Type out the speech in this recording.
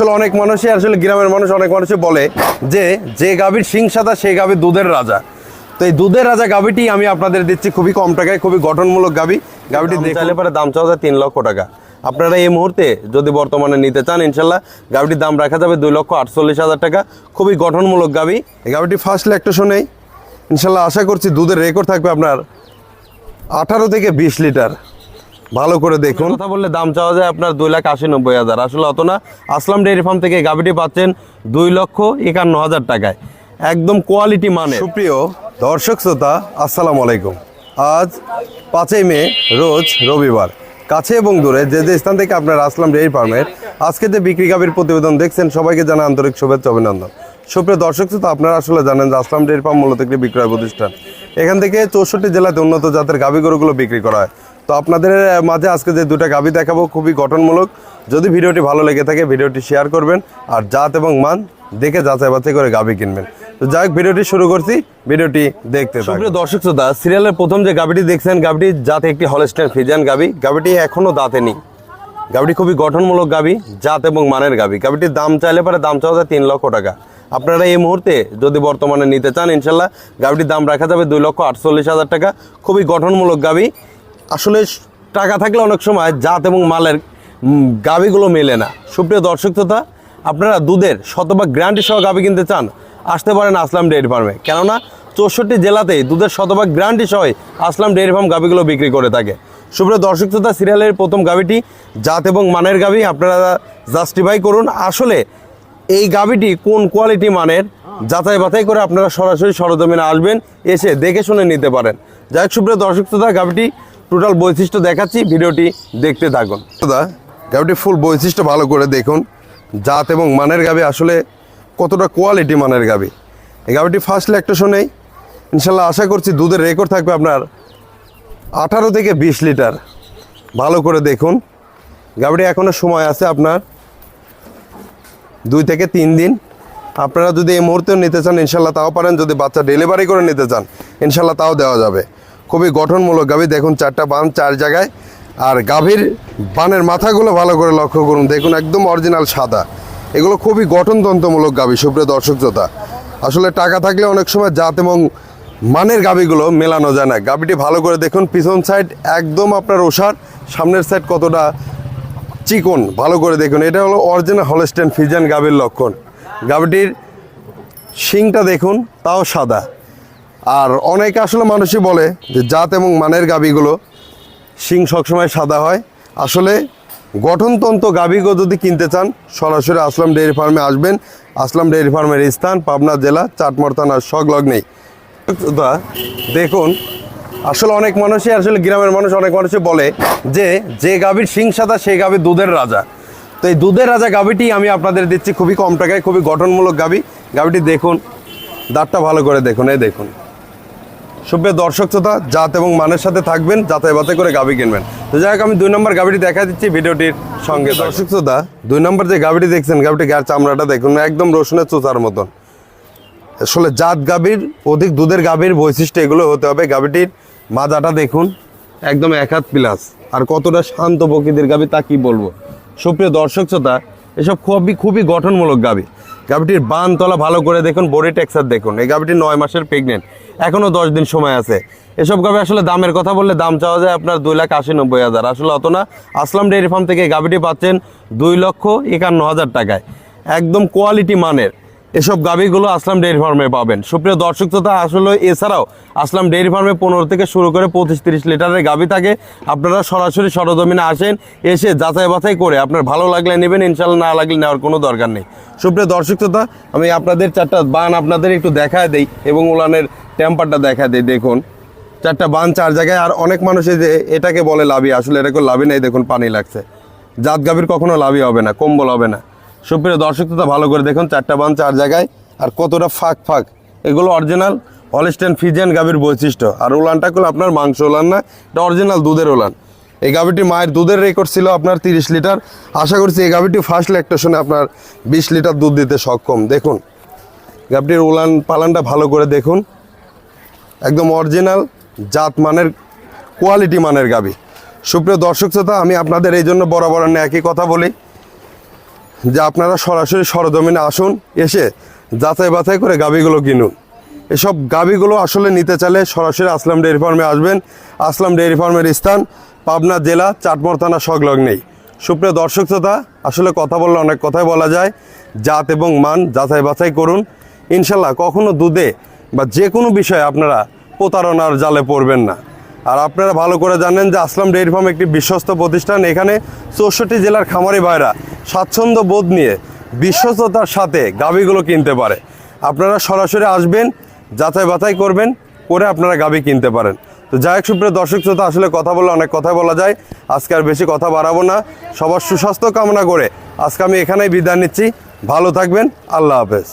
আসলে অনেক মানুষই আসলে গ্রামের মানুষ অনেক মানুষই বলে যে যে গাভীর সিং সাদা সেই গাভীর দুধের রাজা। তো এই দুধের রাজা গাভীটি আমি আপনাদের দিচ্ছি খুবই কম টাকায় খুবই গঠনমূলক গাভী। গাভীটি চাইলে পরে দাম চাওয়া যায় তিন লক্ষ টাকা। আপনারা এই মুহূর্তে যদি বর্তমানে নিতে চান ইনশাল্লাহ গাভীটির দাম রাখা যাবে দুই লক্ষ আটচল্লিশ হাজার টাকা। খুবই গঠনমূলক গাভী। এই গাভীটি ফার্স্ট ল্যাকটেশনেই ইনশাল্লাহ আশা করছি দুধের রেকর্ড থাকবে আপনার আঠারো থেকে বিশ লিটার। ভালো করে দেখুন। কথা বললে দাম চাওয়া যায় আপনার দুই লাখ আশি নব্বই হাজার। আসলে অত না। আসলাম ডেয়ারি ফার্ম থেকে গাভীটি পাচ্ছেন দুই লক্ষ একান্ন হাজার টাকায়। একদম কোয়ালিটি মানে। সুপ্রিয় দর্শক শ্রোতা আসসালামু আলাইকুম। আজ পাঁচই মে রোজ রবিবার। কাছে এবং দূরে যে যে স্থান থেকে আপনার আসলাম ডেয়ারি ফার্মের আজকে যে বিক্রি গাভীর প্রতিবেদন দেখছেন সবাইকে জানা আন্তরিক শুভেচ্ছা অভিনন্দন। সুপ্রিয় দর্শক শ্রোতা আপনারা আসলে জানেন যে আসলাম ডেয়ারি ফার্ম মূলত একটি বিক্রয় প্রতিষ্ঠান। এখান থেকে চৌষট্টি জেলাতে উন্নত জাতের গাভী গরুগুলো বিক্রি করা হয়। তো আপনাদের মাঝে আজকে যে দুটা গাভী দেখাবো, খুবই গঠনমূলক। যদি ভিডিওটি ভালো লেগে থাকে, ভিডিওটি শেয়ার করবেন। আর জাত এবং মান দেখে যাচাই বাছাই করে গাভী কিনবেন। তো যাই হোক, ভিডিওটি শুরু করছি। ভিডিওটি দেখতে সুপ্রিয় দর্শক শ্রোতা, সিরিয়ালের প্রথম যে গাভীটি দেখছেন গাভীটি জাতে একটি হলস্টেন ফিজিয়ান গাভী গাভীটি এখনও দাঁতে নেই। গাভীটি খুবই গঠনমূলক গাভী জাত এবং মানের গাভী গাভীটির দাম চাইলে পরে দাম চাওয়া যায় তিন লক্ষ টাকা। আপনারা এই মুহূর্তে যদি বর্তমানে নিতে চান, ইনশাল্লাহ গাভীটির দাম রাখা যাবে দুই লক্ষ আটচল্লিশ হাজার টাকা। খুবই গঠনমূলক গাভী আসলে টাকা থাকলে অনেক সময় জাত এবং মালের গাভীগুলো মেলে না। সুপ্রিয় দর্শক শ্রোতা, আপনারা দুধের শতভাগ গ্যারান্টি সহ গাভী কিনতে চান, আসতে পারেন আসলাম ডেয়ারি ফার্মে। কেননা চৌষট্টি জেলাতেই দুধের শতভাগ গ্যারান্টি সহ আসলাম ডেয়ারি ফার্ম গাভীগুলো বিক্রি করে থাকে। সুপ্রিয় দর্শক শ্রোতা, সিরিয়ালের প্রথম গাভীটি জাত এবং মানের গাভী আপনারা জাস্টিফাই করুন। আসলে এই গাভীটি কোন কোয়ালিটি মানের? যাচাই বাছাই করে আপনারা সরাসরি সরজমিনে আসবেন, এসে দেখে শুনে নিতে পারেন। যাই হোক, সুপ্রিয় দর্শক শ্রোতা, গাভীটি টোটাল বৈশিষ্ট্য দেখাচ্ছি, ভিডিওটি দেখতে থাকুন। দাদা, গাভীটি ফুল বৈশিষ্ট্য ভালো করে দেখুন। জাত এবং মানের গাভী আসলে কতটা কোয়ালিটি মানের গাভী। এই গাভীটি ফার্স্ট ল্যাকটেশনেই ইনশাল্লাহ আশা করছি দুধের রেকর্ড থাকবে আপনার আঠারো থেকে বিশ লিটার। ভালো করে দেখুন। গাভীটি এখনও সময় আছে আপনার দুই থেকে তিন দিন। আপনারা যদি এই মুহূর্তেও নিতে চান ইনশাল্লাহ তাও পারেন। যদি বাচ্চা ডেলিভারি করে নিতে চান ইনশাল্লাহ তাও দেওয়া যাবে। খুবই গঠনমূলক গাভী। দেখুন, চারটা বান চার জায়গায়। আর গাভীর বানের মাথাগুলো ভালো করে লক্ষ্য করুন। দেখুন, একদম অরিজিনাল সাদা। এগুলো খুবই গঠনতন্ত্রমূলক গাভী, সুপ্রিয় দর্শক শ্রোতা। আসলে টাকা থাকলে অনেক সময় জাত এবং মানের গাভীগুলো মেলানো যায় না। গাভীটি ভালো করে দেখুন, পিছন সাইড একদম আপনার ওষার, সামনের সাইড কতটা চিকন, ভালো করে দেখুন। এটা হলো অরিজিনাল হলস্টেন ফিজিয়ান গাভীর লক্ষণ। গাভীটির শিংটা দেখুন, তাও সাদা। আর অনেকে আসলে মানুষই বলে যে জাত এবং মানের গাভীগুলো শিং সবসময় সাদা হয়। আসলে গঠনতন্ত্র গাভীগুলো যদি কিনতে চান, সরাসরি আসলাম ডেয়ারি ফার্মে আসবেন। আসলাম ডেয়ারি ফার্মের স্থান, পাবনা জেলা চাটমর থানার সংলগ্নেই দেখুন আসলে অনেক মানুষই, আসলে গ্রামের মানুষ অনেক মানুষই বলে যে যে গাভীর সিং সাদা, সেই গাভীর দুধের রাজা। তো এই দুধের রাজা গাভীটি আমি আপনাদের দিচ্ছি খুবই কম টাকায়, খুবই গঠনমূলক গাভী। গাভীটি দেখুন, দাঁতটা ভালো করে দেখুন, এই দেখুন। সুপ্রিয় দর্শক শ্রোতা, জাত এবং মানের সাথে থাকবেন, যাতায়াত বাতাই করে গাভী কিনবেন। তো যাই হোক, আমি দুই নম্বর গাভীটি দেখা দিচ্ছি ভিডিওটির সঙ্গে। দর্শক শ্রোতা, দুই নম্বর যে গাভীটি দেখছেন, গাভীটি গায়ের চামড়াটা দেখুন, একদম রসুনের চোচার মতন। আসলে জাত গাভীর, অধিক দুধের গাভীর বৈশিষ্ট্য এগুলো হতে হবে গাভীটির মাজাটা দেখুন, একদম এক হাত প্লাস। আর কতটা শান্ত প্রকৃতির গাভী তা কি বলব? সুপ্রিয় দর্শক শ্রোতা, এসব খুবই খুবই গঠনমূলক গাভী গাভীটির বান তলা ভালো করে দেখুন বডি টেক্সার দেখুন। এই গাভীটি নয় মাসের প্রেগনেন্ট এখনও দশ দিন সময় আছে। এসব গাভী আসলে দামের কথা বললে দাম চাওয়া যায় আপনার দুই লাখ আশি নব্বই হাজার। আসলে অত না, আসলাম ডেয়ারি ফার্ম থেকে গাভীটি পাচ্ছেন দুই লক্ষ একান্ন হাজার টাকায়। একদম কোয়ালিটি মানের। এসব গাভীগুলো আসলাম ডেয়ারি ফার্মে পাবেন। সুপ্রিয় দর্শক শ্রোতা, আসলে এছাড়াও আসলাম ডেয়ারি ফার্মে পনেরো থেকে শুরু করে পঁচিশ তিরিশ লিটারের গাভী থাকে। আপনারা সরাসরি সরজমিনে আসেন, এসে যাচাই বাছাই করে আপনার ভালো লাগলে নেবেন, ইনশাল্লাহ না লাগলে নেওয়ার কোনো দরকার নেই। সুপ্রিয় দর্শক শ্রোতা, আমি আপনাদের চারটা বান আপনাদের একটু দেখায় দেই এবং উলানের টেম্পারটা দেখায় দেই। দেখুন, চারটা বান চার জায়গায়, আর অনেক মানুষ যে এটাকে বলে লাভি। আসলে এটা কোনো লাভই নেই, দেখুন, পানি লাগছে। জাত গাভীর কখনো লাভই হবে না, কম্বল হবে না। সুপ্রিয় দর্শক তো ভালো করে দেখুন, চারটা বান চার জায়গায়, আর কতটা ফাঁক ফাঁক। এগুলো অরিজিনাল হলিস্টেন ফিজিয়ান গাভীর বৈশিষ্ট্য। আর উলানটা করলে আপনার মাংস উলান না, এটা অরিজিনাল দুধের উলান। এই গাভীটি মায়ের দুধের রেকর্ড ছিল আপনার তিরিশ লিটার। আশা করছি এই গাভীটি ফার্স্ট ল্যাকটেশনে আপনার বিশ লিটার দুধ দিতে সক্ষম। দেখুন, গাভীটির উলান পালানটা ভালো করে দেখুন। একদম অরিজিনাল জাত মানের কোয়ালিটি মানের গাভী। সুপ্রিয় দর্শক শ্রোতা, আমি আপনাদের এই জন্য বরাবর একই কথা বলি। যে আপনারা সরাসরি সরজমিনে আসুন, এসে যাচাই বাছাই করে গাবিগুলো কিনুন। এসব গাবিগুলো আসলে নিতে চাইলে সরাসরি আসলাম ডেয়ারি ফার্মে আসবেন। আসলাম ডেয়ারি ফার্মের স্থান, পাবনা জেলা চাটমোর থানা সংলগ্নেই। সুপ্রিয় দর্শক শ্রোতা, আসলে কথা বললে অনেক কথাই বলা যায়। জাত এবং মান যাচাই বাছাই করুন। ইনশাল্লাহ কখনো দুধে বা যে কোনো বিষয়ে আপনারা প্রতারণার জালে পড়বেন না। আর আপনারা ভালো করে জানেন যে আসলাম ডেয়ারি ফার্ম একটি বিশ্বস্ত প্রতিষ্ঠান, এখানে চৌষট্টি জেলার খামারি ভাইরা স্বাচ্ছন্দ্য বোধ নিয়ে বিশ্বস্ততার সাথে গাভীগুলো কিনতে পারে। আপনারা সরাসরি আসবেন, যাচাই বাছাই করবেন, করে আপনারা গাভী কিনতে পারেন। তো যাই হোক, সুপ্রিয় দর্শক শ্রোতা, আসলে কথা বলে অনেক কথা বলা যায়। আজকে আর বেশি কথা বাড়াবো না। সবার সুস্বাস্থ্য কামনা করে আজকে আমি এখানেই বিদায় নিচ্ছি। ভালো থাকবেন, আল্লাহ হাফেজ।